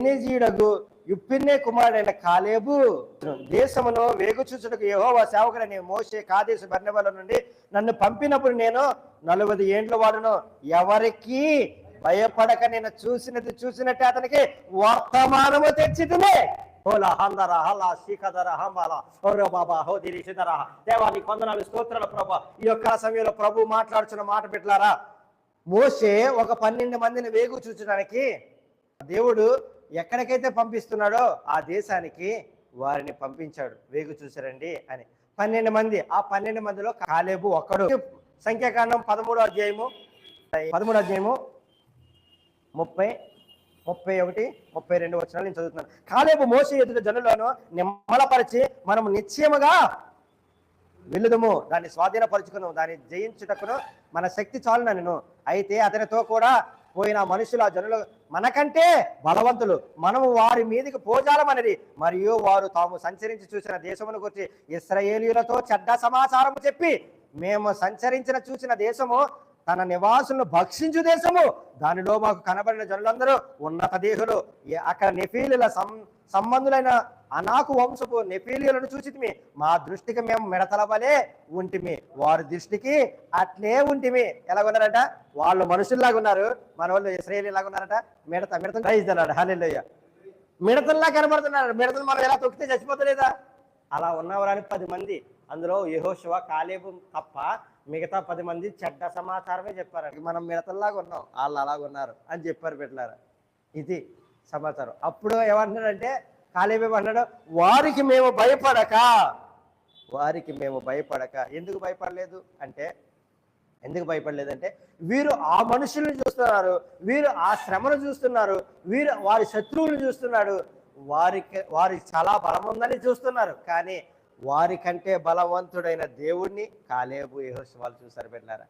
కెనీజీయుడగు యుప్పిన్నే కుమారుడైన కాలేబు. దేశమును వేగుచూచుటకు యెహోవా సేవకుడని మోసే కాదేశ బర్ణబల నుండి నన్ను పంపినప్పుడు నేను నలభై ఏండ్ల వాడును. ఎవరికి భయపడక నేను చూసినది చూసినట్టే అతనికి వర్తమానము తెచ్చితినే దేవాన్ని బాబా హో కొందనాలు స్తోత్రాల ప్రభా. ఈ యొక్క సమయంలో ప్రభు మాట్లాడుచున్న మాట పెట్టారా మోసే ఒక పన్నెండు మందిని వేగు చూచడానికి దేవుడు ఎక్కడికైతే పంపిస్తున్నాడో ఆ దేశానికి వారిని పంపించాడు. వేగు చూసారండి అని. పన్నెండు మంది ఆ పన్నెండు మందిలో కాలేబు ఒక్కడు. సంఖ్యాకాండం పదమూడో అధ్యాయము పదమూడో అధ్యాయము ముప్పై ముప్పై ఒకటి ముప్పై రెండు వచ్చిన నేను చదువుతున్నాను. కాలేబు మోసే ఎదుట జనులను నిమ్మలపరిచి మనం నిశ్చయముగా వెళ్ళుదము. దాన్ని స్వాధీనపరుచుకును దాన్ని జయించుటకును మన శక్తి చాలు నన్ను అయితే అతనితో కూడా పోయిన మనుషులు ఆ జనులు మనకంటే బలవంతులు. మనము వారి మీదకి పోజాలమనేది. మరియు వారు తాము సంచరించి చూసిన దేశమును గురించి ఇస్రాయేలీలతో చెడ్డ సమాచారము చెప్పి మేము సంచరించిన చూసిన దేశము తన నివాసులను భక్షించు దేశము. దానిలో మాకు కనబడిన జనులందరూ ఉన్నత దేహులు. అక్కడ నిఫీలుల సం సంబంధులైన అనాకు వంశపు నెఫీలియలను చూచితిమి. మా దృష్టికి మేము మిడతల వలె ఉంటిమి. వారి దృష్టికి అట్లే ఉంటిమి. ఎలాగున్నారట? వాళ్ళు మనుషుల్లాగా ఉన్నారు మన వాళ్ళు ఇస్రాయేలీలాగా ఉన్నారట మిడత మిడత రైతున్నాడు హాలెల్లోయ. మిడతల్లా కనబడుతున్నారు. మిడతలు మనం ఎలా తొక్కితే చచ్చిపోతలేదా? అలా ఉన్నవారని పది మంది. అందులో యహోశివ కాలేబు తప్ప మిగతా పది మంది చెడ్డ సమాచారమే చెప్పారు మనం మిడతల్లాగా ఉన్నాం వాళ్ళు అలాగ ఉన్నారు అని చెప్పారు పెట్టినారు ఇది సమాచారం. అప్పుడు ఏమంటున్నాడంటే కాలేబేబు అన్నాడు వారికి మేము భయపడక. వారికి మేము భయపడక. ఎందుకు భయపడలేదు? అంటే ఎందుకు భయపడలేదంటే వీరు ఆ మనుషులను చూస్తున్నారు వీరు ఆ శ్రమను చూస్తున్నారు వీరు వారి శత్రువులు చూస్తున్నాడు వారికి వారికి చాలా బలం ఉందని చూస్తున్నారు. కానీ వారికంటే బలవంతుడైన దేవుణ్ణి కాలేబు యెహోషువాలు చూసారు పెట్టారా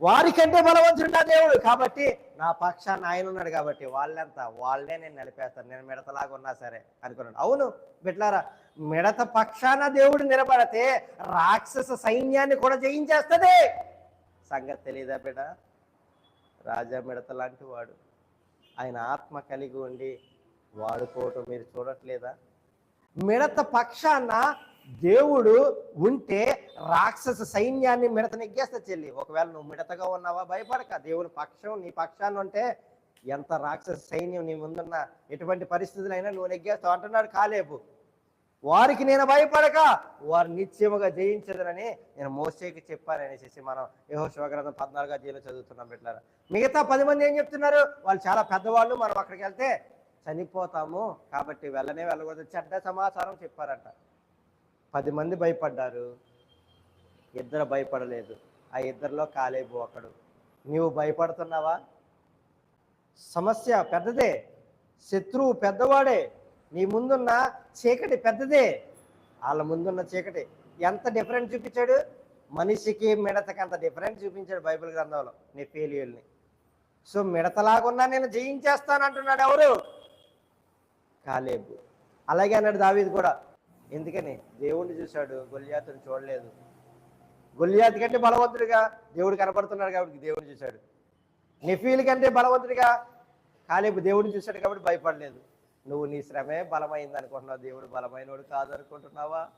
వారికంటే బలవంతుడు నా దేవుడు. కాబట్టి నా పక్షాన్ని ఆయన ఉన్నాడు కాబట్టి వాళ్ళంతా వాళ్ళే నేను నడిపేస్తాను నేను మిడతలాగా ఉన్నా సరే అనుకున్నాడు. అవును బిడ్లారా మిడత పక్షాన దేవుడు నిలబడితే రాక్షస సైన్యాన్ని కూడా జయించేస్తుంది. సంగతి తెలియదా బిడ్డ? రాజా మిడత లాంటి వాడు. ఆయన ఆత్మ కలిగి ఉండి వాడుకోవటం మీరు చూడట్లేదా? మిడత పక్షాన దేవుడు ఉంటే రాక్షస సైన్యాన్ని మిడత నెగ్గేస్తా చెల్లి ఒకవేళ నువ్వు మిడతగా ఉన్నావా భయపడక. దేవుని పక్షం నీ పక్షాన్ని ఉంటే ఎంత రాక్షస సైన్యం నీ ముందున్న ఎటువంటి పరిస్థితులైనా నువ్వు నెగ్గేస్తావు అంటున్నాడు కాలేపు వారికి నేను భయపడక వారు నిత్యముగా జయించదనని నేను మోసేకి చెప్పాను అనేసి మనం యహో శివగ్రంథం పద్నాలుగు అధ్యాయంలో చదువుతున్నాం పెట్టారు మిగతా పది మంది ఏం చెప్తున్నారు? వాళ్ళు చాలా పెద్దవాళ్ళు మనం అక్కడికి వెళ్తే చనిపోతాము కాబట్టి వెళ్ళనే వెళ్ళకూడదు. చెడ్డ సమాచారం చెప్పారంట. పది మంది భయపడ్డారు. ఇద్దరు భయపడలేదు. ఆ ఇద్దరిలో కాలేబు ఒకడు. నీవు భయపడుతున్నావా? సమస్య పెద్దదే. శత్రువు పెద్దవాడే. నీ ముందున్న చీకటి పెద్దదే. వాళ్ళ ముందున్న చీకటి ఎంత డిఫరెంట్ చూపించాడు? మనిషికి మిడతకి అంత డిఫరెంట్ చూపించాడు బైబిల్ గ్రంథంలో నీ ఫెయిల్యూర్ని సో మిడతలాగున్నా నేను జయించేస్తాను అంటున్నాడు ఎవరు? కాలేబు. అలాగే అన్నాడు దావీది కూడా. ఎందుకని? దేవుణ్ణి చూశాడు గొల్యాతుని చూడలేదు. గొల్యాతు కంటే బలవంతుడిగా దేవుడు కనపడుతున్నాడు కాబట్టి దేవుడిని చూశాడు. నిఫీల్ కంటే బలవంతుడిగా కాలేపు దేవుడిని చూశాడు కాబట్టి భయపడలేదు. నువ్వు నీ శ్రమే బలమైంది అనుకుంటున్నావు. దేవుడు బలమైనోడు కాదు అనుకుంటున్నావా?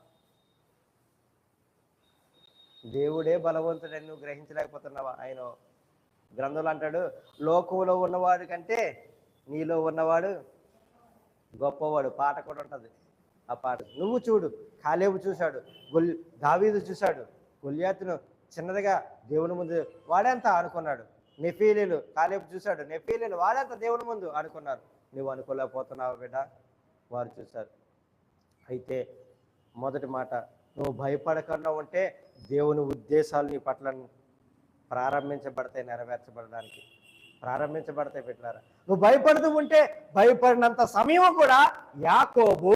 దేవుడే బలవంతుడని నువ్వు గ్రహించలేకపోతున్నావా? ఆయన గ్రంథంలో అంటాడు లోకంలో ఉన్నవాడు కంటే నీలో ఉన్నవాడు గొప్పవాడు. పాట కూడా ఉంటుంది. ఆ పాట. నువ్వు చూడు. కాలేబు చూశాడు. గుల్ దావీదు చూశాడు. గొల్యాతును చిన్నదిగా దేవుని ముందు వాడేంత అనుకున్నాడు నెఫీలీలు కాలేపు చూశాడు. నెఫీలీలు వాడేంత దేవుని ముందు అనుకున్నారు నువ్వు అనుకోలేకపోతున్నావు బిడ్డ? వారు చూశారు. అయితే మొదటి మాట నువ్వు భయపడకుండా ఉంటే దేవుని ఉద్దేశాలు నీ పట్ల ప్రారంభించబడతాయి నెరవేర్చబడడానికి. ప్రారంభించబడతాయి పెట్టారా నువ్వు భయపడుతూ ఉంటే భయపడినంత సమయం కూడా యాకోబు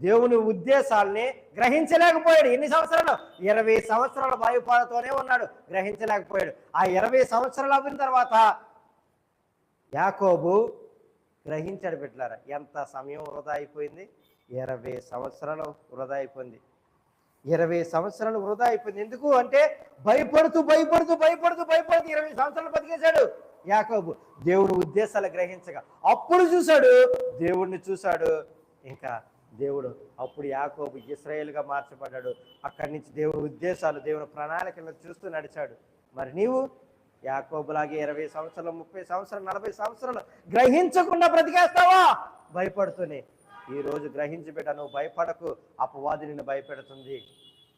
దేవుని ఉద్దేశాల్ని గ్రహించలేకపోయాడు. ఎన్ని సంవత్సరాలు? ఇరవై సంవత్సరాల వాయుపాలతోనే ఉన్నాడు. గ్రహించలేకపోయాడు. ఆ ఇరవై సంవత్సరాలు అయిన తర్వాత యాకోబు గ్రహించాడు పెట్టారా ఎంత సమయం వృధా అయిపోయింది? ఇరవై సంవత్సరాలు వృధా అయిపోయింది. ఇరవై సంవత్సరాలు వృధా అయిపోయింది. ఎందుకు అంటే భయపడుతూ భయపడుతూ భయపడుతూ భయపడుతూ ఇరవై సంవత్సరాలు బతికేశాడు యాకోబు. దేవుడు ఉద్దేశాలు గ్రహించగా అప్పుడు చూశాడు దేవుడిని చూశాడు. ఇంకా దేవుడు అప్పుడు యాకోబు ఇస్రాయేల్గా మార్చబడ్డాడు. అక్కడి నుంచి దేవుని ఉద్దేశాలు దేవుని ప్రణాళికలను చూస్తూ నడిచాడు. మరి నీవు యాకోబులాగే ఇరవై సంవత్సరాలు ముప్పై సంవత్సరాలు నలభై సంవత్సరాలు గ్రహించకుండా బ్రతికేస్తావా? భయపడుతూనే. ఈ రోజు గ్రహించి బిడ్డ నువ్వు భయపడకు. అపవాది నిన్ను భయపెడుతుంది.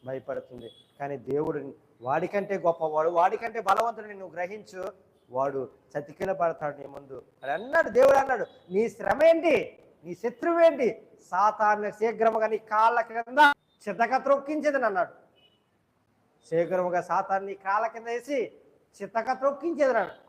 భయపడుతుంది. కానీ దేవుడు వాడికంటే గొప్పవాడు వాడికంటే బలవంతుడిని నువ్వు గ్రహించు. వాడు చతికిల పడతాడు నీ ముందు. అని అన్నాడు దేవుడు అన్నాడు నీ శ్రమ ఏంటి? నీ శత్రువేంటి? సాతాన్ని శీఘ్రముగా నీ కాళ్ళ కింద చితక త్రొక్కించేదని అన్నాడు. శీఘ్రముగా సాతాన్ని కాళ్ళ కింద వేసి చితక త్రొక్కించేదని అన్నాడు.